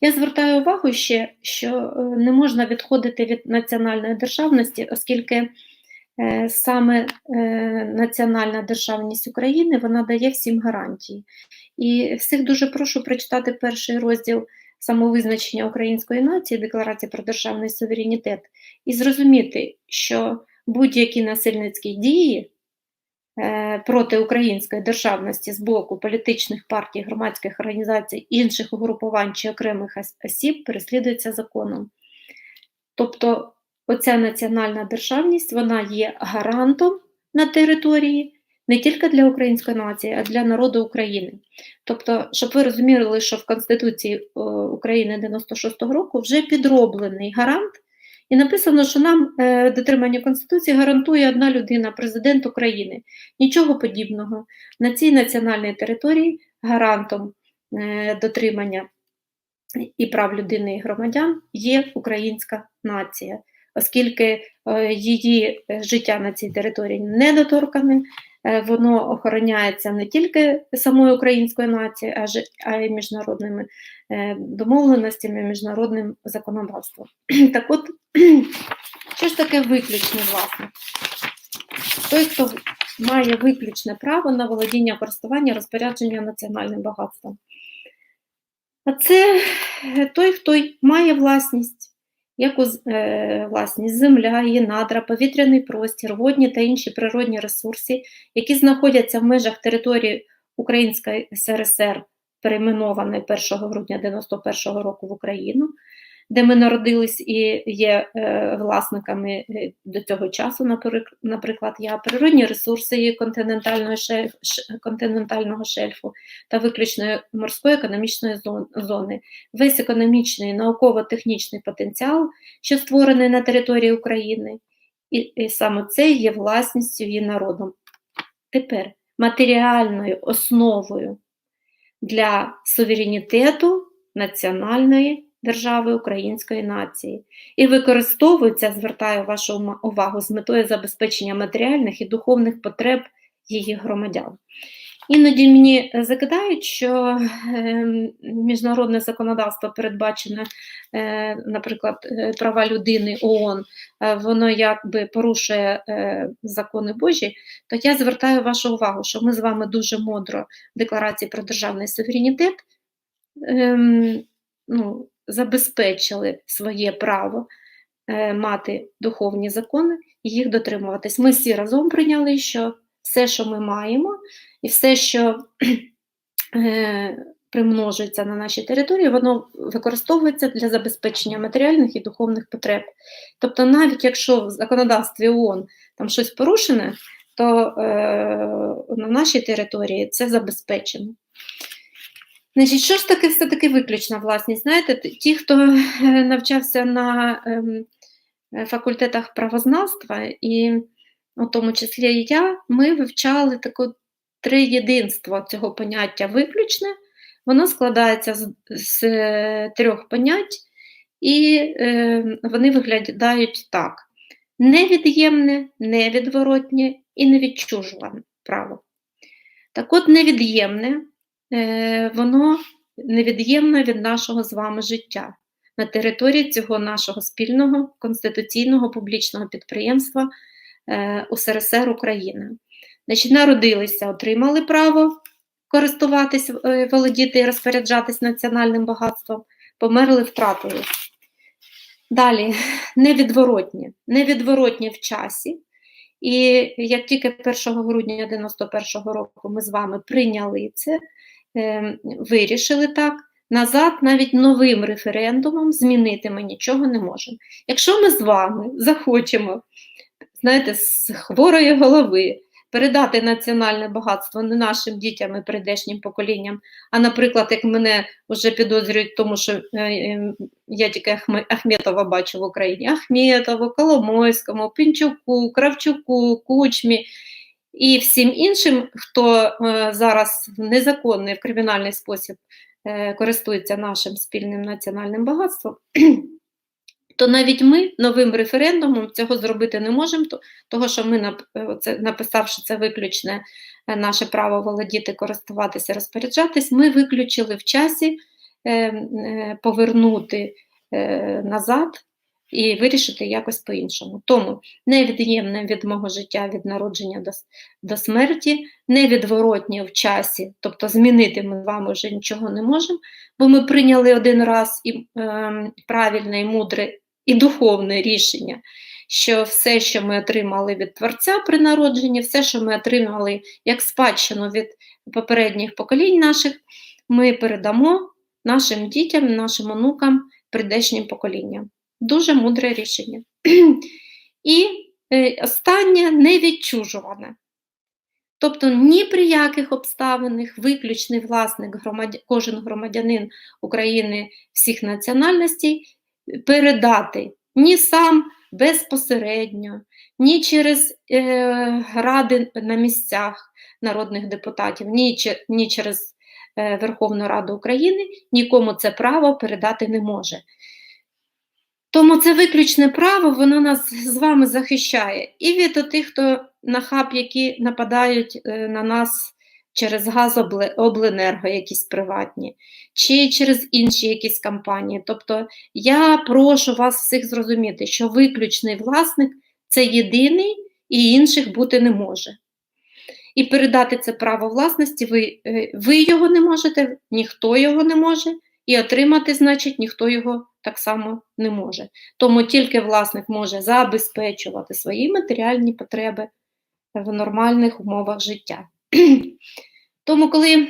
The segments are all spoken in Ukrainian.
Я звертаю увагу ще, що е, не можна відходити від національної державності, оскільки е, саме е, національна державність України вона дає всім гарантії. І всіх дуже прошу прочитати перший розділ самовизначення української нації, Декларації про державний суверенітет, і зрозуміти, що будь-які насильницькі дії проти української державності з боку політичних партій, громадських організацій, інших угрупувань чи окремих ос- осіб переслідуються законом. Тобто оця національна державність вона є гарантом на території не тільки для української нації, а для народу України. Тобто, щоб ви розуміли, що в Конституції е, України 96-го року вже підроблений гарант, і написано, що нам е, дотримання Конституції гарантує одна людина, президент України. Нічого подібного. На цій національній території гарантом е, дотримання і прав людини і громадян є українська нація, оскільки е, її е, життя на цій території недоторкане, воно охороняється не тільки самою українською нацією, а й міжнародними е, домовленостями, міжнародним законодавством. Так от, що ж таке виключне власне? Той, хто має виключне право на володіння користування розпорядження національним багатством. А це е, той, хто має власність, як у е, власність земля, її надра, повітряний простір, водні та інші природні ресурси, які знаходяться в межах території Української СРСР, перейменованої 1 грудня 91 року в Україну, де ми народились і є е, власниками е, до цього часу, наприклад, я, природні ресурси континентального шельф, континентального шельфу та виключної морської економічної зони, весь економічний науково-технічний потенціал, що створений на території України, і, і саме це є власністю її народом. Тепер матеріальною основою для суверенітету національної держави української нації і використовується, звертаю вашу увагу, з метою забезпечення матеріальних і духовних потреб її громадян. Іноді мені закидають, що е, міжнародне законодавство передбачене, е, наприклад, е, права людини ООН, е, воно якби порушує е, закони Божі, то я звертаю вашу увагу, що ми з вами дуже мудро в Декларації про державний суверенітет ем, ну, забезпечили своє право е, мати духовні закони і їх дотримуватись. Ми всі разом прийняли, що все, що ми маємо, і все, що е, примножується на нашій території, воно використовується для забезпечення матеріальних і духовних потреб. Тобто, навіть якщо в законодавстві ООН там щось порушене, то е, на нашій території це забезпечено. Значить, що ж таке все-таки виключна власність? Знаєте, ті, хто е, навчався на ем, е, факультетах правознавства, і у тому числі і я, ми вивчали таку триєдинство цього поняття виключне. Воно складається з, з е, трьох понять, і е, вони виглядають так: невід'ємне, невідворотнє і невідчужуване право. Так от, невід'ємне, воно невід'ємне від нашого з вами життя на території цього нашого спільного конституційного публічного підприємства е, УСРСР Україна. Значить, народилися, отримали право користуватись, е, володіти і розпоряджатись національним багатством, померли, втратили. Далі, невідворотні, невідворотні в часі. І як тільки 1 грудня 91 року ми з вами прийняли це, е, вирішили так, назад навіть новим референдумом змінити ми нічого не можемо. Якщо ми з вами захочемо, знаєте, з хворої голови передати національне багатство не нашим дітям і прийдешнім поколінням, а, наприклад, як мене вже підозрюють, тому що е, е, я тільки Ахметова бачу в Україні, Ахметову, Коломойському, Пінчуку, Кравчуку, Кучмі і всім іншим, хто е, зараз в незаконний, в кримінальний спосіб е, користується нашим спільним національним багатством, то навіть ми новим референдумом цього зробити не можемо, то- того що ми, е, написавши це виключне наше право володіти, користуватися, розпоряджатись, ми виключили в часі е, е, повернути назад і вирішити якось по-іншому. Тому невід'ємне від мого життя від народження до, до смерті, невідворотнє в часі, тобто змінити ми з вами вже нічого не можемо, бо ми прийняли один раз і е, правильне, і мудре, і духовне рішення, що все, що ми отримали від Творця при народженні, все, що ми отримали як спадщину від попередніх поколінь наших, ми передамо нашим дітям, нашим онукам, прийдешнім поколінням. Дуже мудре рішення. І е, останнє невідчужуване. Тобто ні при яких обставинах виключний власник, громадя... кожен громадянин України всіх національностей передати ні сам безпосередньо, ні через е, ради на місцях народних депутатів, ні, че- ні через е, Верховну Раду України, нікому це право передати не може. Тому це виключне право, воно нас з вами захищає. І від тих, хто нахаб, які нападають е, на нас через газобленерго, якісь приватні, чи через інші якісь кампанії. Тобто я прошу вас всіх зрозуміти, що виключний власник це єдиний і інших бути не може. І передати це право власності ви, е, ви його не можете, ніхто його не може, і отримати, значить, ніхто його так само не може. Тому тільки власник може забезпечувати свої матеріальні потреби в нормальних умовах життя. Тому, коли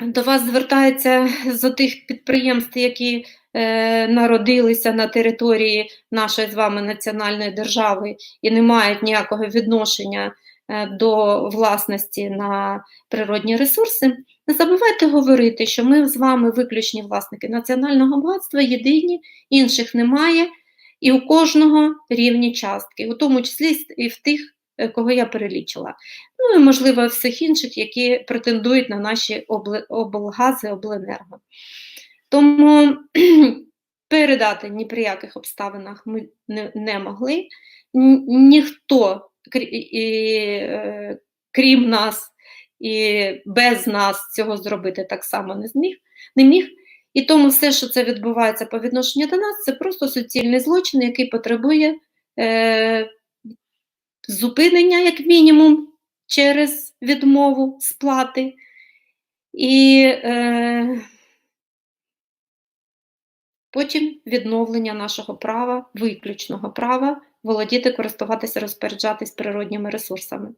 до вас звертаються з тих підприємств, які е, народилися на території нашої з вами національної держави і не мають ніякого відношення е, до власності на природні ресурси, не забувайте говорити, що ми з вами виключні власники національного багатства, єдині, інших немає, і у кожного рівні частки, у тому числі і в тих, е, кого я перелічила. Ну і, можливо, всіх інших, які претендують на наші облгази, обленерго. Тому передати ні при яких обставинах ми не, могли. Ніхто, е, крім нас, і без нас цього зробити так само не зміг, не міг. І тому все, що це відбувається по відношенню до нас, це просто суцільний злочин, який потребує е, зупинення, як мінімум, через відмову сплати. І е, потім відновлення нашого права, виключного права володіти, користуватися, розпоряджатись природніми ресурсами.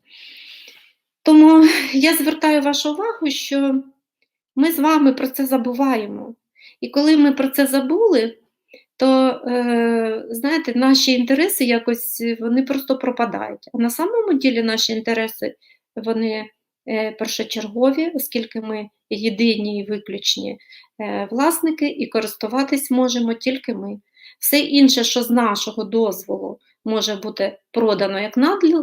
Тому я звертаю вашу увагу, що ми з вами про це забуваємо. І коли ми про це забули, то, е, знаєте, наші інтереси якось вони просто пропадають. А на самому ділі наші інтереси вони е, першочергові, оскільки ми єдині і виключні е, власники, і користуватись можемо тільки ми. Все інше, що з нашого дозволу може бути продано як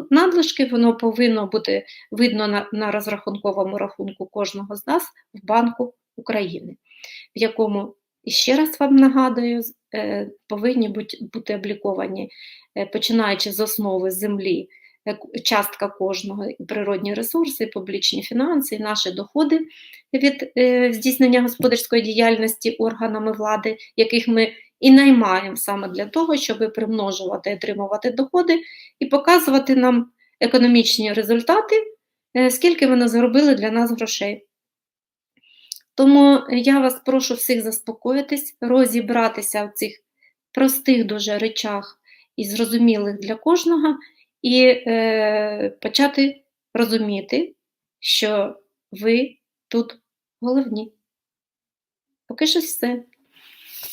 надлишки, воно повинно бути видно на, на розрахунковому рахунку кожного з нас в Банку України, в якому, ще раз вам нагадую, е, повинні бути, обліковані, е, починаючи з основи землі, е, частка кожного, природні ресурси, публічні фінанси, наші доходи від здійснення господарської діяльності органами влади, яких ми і наймаємо саме для того, щоб примножувати, отримувати доходи і показувати нам економічні результати, е, скільки вони заробили для нас грошей. Тому я вас прошу всіх заспокоїтись, розібратися в цих простих дуже речах і зрозумілих для кожного, і е, почати розуміти, що ви тут головні. Поки що все.